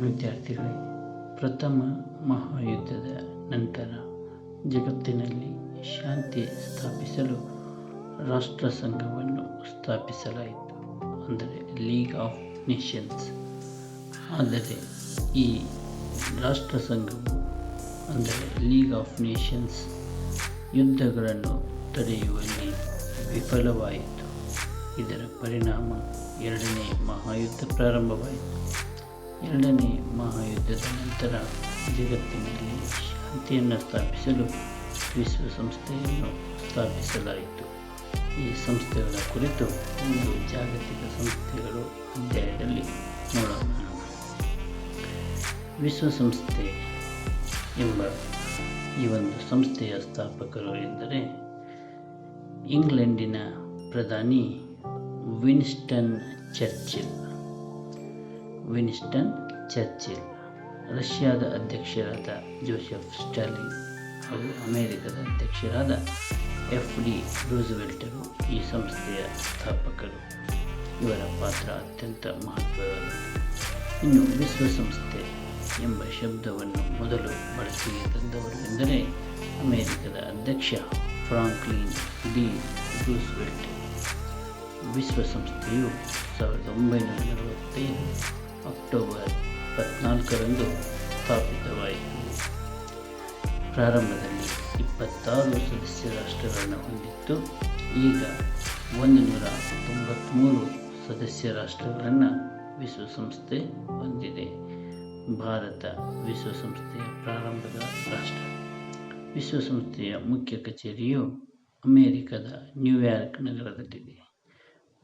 ವಿದ್ಯಾರ್ಥಿಗಳೇ, ಪ್ರಥಮ ಮಹಾಯುದ್ಧದ ನಂತರ ಜಗತ್ತಿನಲ್ಲಿ ಶಾಂತಿ ಸ್ಥಾಪಿಸಲು ರಾಷ್ಟ್ರಸಂಘವನ್ನು ಸ್ಥಾಪಿಸಲಾಯಿತು ಅಂದರೆ ಲೀಗ್ ಆಫ್ ನೇಷನ್ಸ್ ಆದರೆ ಈ ರಾಷ್ಟ್ರಸಂಘವು ಅಂದರೆ ಲೀಗ್ ಆಫ್ ನೇಷನ್ಸ್ ಯುದ್ಧಗಳನ್ನು ತಡೆಯುವಲ್ಲಿ ವಿಫಲವಾಯಿತು. ಇದರ ಪರಿಣಾಮ ಎರಡನೇ ಮಹಾಯುದ್ಧ ಪ್ರಾರಂಭವಾಯಿತು. ಎರಡನೇ ಮಹಾಯುದ್ಧದ ನಂತರ ಜಗತ್ತಿನಲ್ಲಿ ಶಾಂತಿಯನ್ನು ಸ್ಥಾಪಿಸಲು ವಿಶ್ವಸಂಸ್ಥೆಯನ್ನು ಸ್ಥಾಪಿಸಲಾಯಿತು. ಈ ಸಂಸ್ಥೆಗಳ ಕುರಿತು ಒಂದು ಜಾಗತಿಕ ಸಂಸ್ಥೆಗಳು ಅಧ್ಯಾಯದಲ್ಲಿ ನೋಡೋಣ. ವಿಶ್ವಸಂಸ್ಥೆ ಎಂಬ ಈ ಒಂದು ಸಂಸ್ಥೆಯ ಸ್ಥಾಪಕರು ಎಂದರೆ ಇಂಗ್ಲೆಂಡಿನ ಪ್ರಧಾನಿ ವಿನ್ಸ್ಟನ್ ಚರ್ಚಿಲ್. ವಿನ್ಸ್ಟನ್ ಚರ್ಚಿಲ್, ರಷ್ಯಾದ ಅಧ್ಯಕ್ಷರಾದ ಜೋಸೆಫ್ ಸ್ಟಾಲಿನ್ ಹಾಗೂ ಅಮೆರಿಕದ ಅಧ್ಯಕ್ಷರಾದ ಎಫ್ ಡಿ ರೂಸ್ವೆಲ್ಟರು ಈ ಸಂಸ್ಥೆಯ ಸ್ಥಾಪಕರು. ಇವರ ಪಾತ್ರ ಅತ್ಯಂತ ಮಹತ್ವವಾದದ್ದು. ಇನ್ನು ವಿಶ್ವಸಂಸ್ಥೆ ಎಂಬ ಶಬ್ದವನ್ನು ಮೊದಲು ಬಳಕೆಗೆ ತಂದವರು ಎಂದರೆ ಅಮೆರಿಕದ ಅಧ್ಯಕ್ಷ ಫ್ರಾಂಕ್ಲಿನ್ ಡಿ ರೂಸ್ವೆಲ್ಟ್. ವಿಶ್ವಸಂಸ್ಥೆಯು ಸಾವಿರದ ಒಂಬೈನೂರ ನಲವತ್ತೈದು ಅಕ್ಟೋಬರ್ ಇಪ್ಪತ್ನಾಲ್ಕರಂದು ಸ್ಥಾಪಿತವಾಯಿತು. ಪ್ರಾರಂಭದಲ್ಲಿ ಇಪ್ಪತ್ತಾರು ಸದಸ್ಯ ರಾಷ್ಟ್ರಗಳನ್ನು ಹೊಂದಿತ್ತು. ಈಗ ಒಂದು ನೂರ ತೊಂಬತ್ತ್ಮೂರು ಸದಸ್ಯ ರಾಷ್ಟ್ರಗಳನ್ನು ವಿಶ್ವಸಂಸ್ಥೆ ಹೊಂದಿದೆ. ಭಾರತ ವಿಶ್ವಸಂಸ್ಥೆಯ ಪ್ರಾರಂಭದ ರಾಷ್ಟ್ರ. ವಿಶ್ವಸಂಸ್ಥೆಯ ಮುಖ್ಯ ಕಚೇರಿಯು ಅಮೆರಿಕದ ನ್ಯೂಯಾರ್ಕ್ ನಗರದಲ್ಲಿದೆ.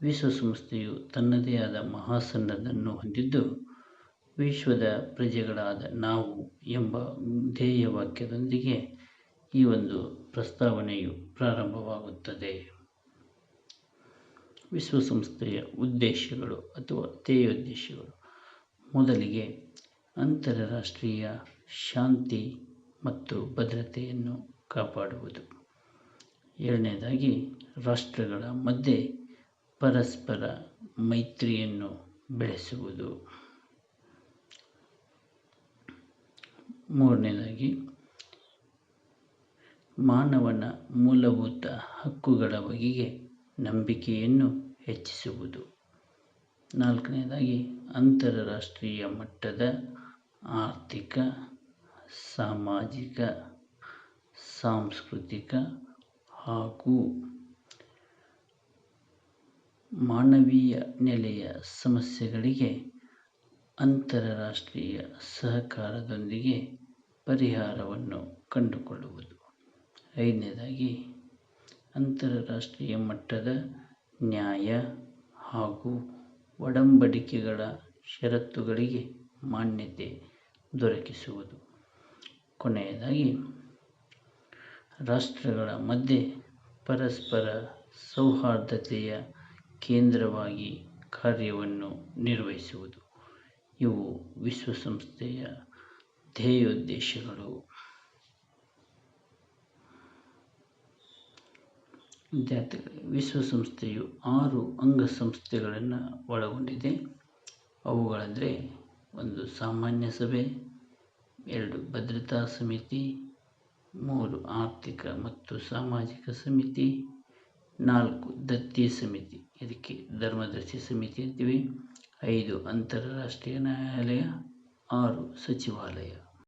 ವಿಶ್ವಸಂಸ್ಥೆಯು ತನ್ನದೇ ಆದ ಮಹಾಸನ್ನದನ್ನು ಹೊಂದಿದ್ದು, ವಿಶ್ವದ ಪ್ರಜೆಗಳಾದ ನಾವು ಎಂಬ ಧ್ಯೇಯವಾಕ್ಯದೊಂದಿಗೆ ಈ ಒಂದು ಪ್ರಸ್ತಾವನೆಯು ಪ್ರಾರಂಭವಾಗುತ್ತದೆ. ವಿಶ್ವಸಂಸ್ಥೆಯ ಉದ್ದೇಶಗಳು ಅಥವಾ ಧ್ಯೇಯೋದ್ದೇಶಗಳು. ಮೊದಲಿಗೆ ಅಂತಾರಾಷ್ಟ್ರೀಯ ಶಾಂತಿ ಮತ್ತು ಭದ್ರತೆಯನ್ನು ಕಾಪಾಡುವುದು. ಎರಡನೇದಾಗಿ ರಾಷ್ಟ್ರಗಳ ಮಧ್ಯೆ ಪರಸ್ಪರ ಮೈತ್ರಿಯನ್ನು ಬೆಳೆಸುವುದು. ಮೂರನೇದಾಗಿ, ಮಾನವನ ಮೂಲಭೂತ ಹಕ್ಕುಗಳ ಬಗೆಗೆ ನಂಬಿಕೆಯನ್ನು ಹೆಚ್ಚಿಸುವುದು. ನಾಲ್ಕನೇದಾಗಿ, ಅಂತಾರಾಷ್ಟ್ರೀಯ ಮಟ್ಟದ ಆರ್ಥಿಕ, ಸಾಮಾಜಿಕ, ಸಾಂಸ್ಕೃತಿಕ ಹಾಗೂ ಮಾನವೀಯ ನೆಲೆಯ ಸಮಸ್ಯೆಗಳಿಗೆ ಅಂತರರಾಷ್ಟ್ರೀಯ ಸಹಕಾರದೊಂದಿಗೆ ಪರಿಹಾರವನ್ನು ಕಂಡುಕೊಳ್ಳುವುದು. ಐದನೇದಾಗಿ, ಅಂತಾರಾಷ್ಟ್ರೀಯ ಮಟ್ಟದ ನ್ಯಾಯ ಹಾಗೂ ಒಡಂಬಡಿಕೆಗಳ ಷರತ್ತುಗಳಿಗೆ ಮಾನ್ಯತೆ ದೊರಕಿಸುವುದು. ಕೊನೆಯದಾಗಿ, ರಾಷ್ಟ್ರಗಳ ಮಧ್ಯೆ ಪರಸ್ಪರ ಸೌಹಾರ್ದತೆಯ ಕೇಂದ್ರವಾಗಿ ಕಾರ್ಯವನ್ನು ನಿರ್ವಹಿಸುವುದು. ಇವು ವಿಶ್ವಸಂಸ್ಥೆಯ ಧ್ಯೇಯೋದ್ದೇಶಗಳು. ವಿಶ್ವಸಂಸ್ಥೆಯು ಆರು ಅಂಗಸಂಸ್ಥೆಗಳನ್ನು ಒಳಗೊಂಡಿದೆ. ಅವುಗಳೆಂದರೆ ಒಂದು ಸಾಮಾನ್ಯ ಸಭೆ, ಎರಡು ಭದ್ರತಾ ಸಮಿತಿ, ಮೂರು ಆರ್ಥಿಕ ಮತ್ತು ಸಾಮಾಜಿಕ ಸಮಿತಿ, ನಾಲ್ಕು ದತ್ತಿ ಸಮಿತಿ. ಇದಕ್ಕೆ ಧರ್ಮದರ್ಶಿ ಸಮಿತಿ ಅಂತೀವಿ. ಐದು ಅಂತಾರಾಷ್ಟ್ರೀಯ ನ್ಯಾಯಾಲಯ ಆರು ಸಚಿವಾಲಯ.